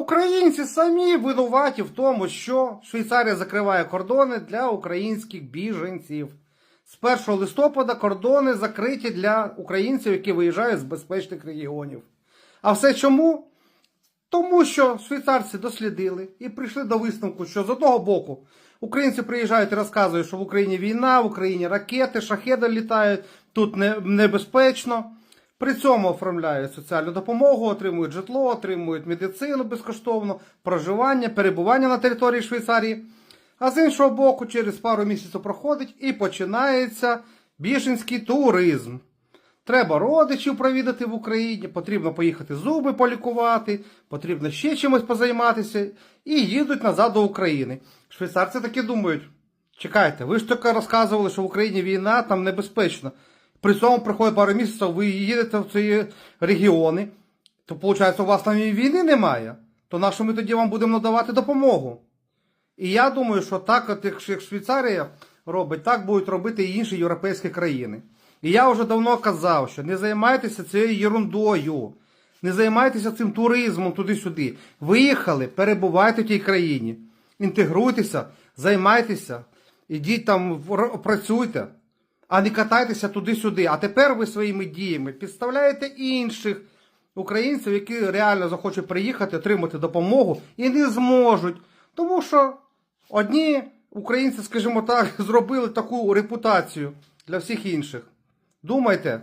українці самі винуваті в тому, що Швейцарія закриває кордони для українських біженців. З 1 листопада кордони закриті для українців, які виїжджають з безпечних регіонів. А все чому? Тому що швейцарці дослідили і прийшли до висновку, що з одного боку українці приїжджають і розказують, що в Україні війна, в Україні ракети, шахеди літають, тут не- небезпечно. При цьому оформляють соціальну допомогу, отримують житло, отримують медицину безкоштовно, проживання, перебування на території Швейцарії. А з іншого боку, через пару місяців проходить і починається біженський туризм. Треба родичів провідати в Україні, потрібно поїхати зуби полікувати, потрібно ще чимось позайматися, і їдуть назад до України. Швейцарці таки думають: чекайте, ви ж тільки розказували, що в Україні війна, там небезпечно. При цьому приходить пару місяців, ви їдете в ці регіони, то виходить, у вас там і війни немає. То на що ми тоді вам будемо надавати допомогу? І я думаю, що так, от як Швейцарія робить, так будуть робити і інші європейські країни. І я вже давно казав, що не займайтеся цією ерундою, не займайтеся цим туризмом туди-сюди. Виїхали, перебувайте в тій країні, інтегруйтеся, займайтеся, ідіть там, працюйте, а не катайтеся туди-сюди. А тепер ви своїми діями підставляєте інших українців, які реально захочуть приїхати, отримати допомогу і не зможуть. Тому що одні українці, скажімо так, зробили таку репутацію для всіх інших. Думайте,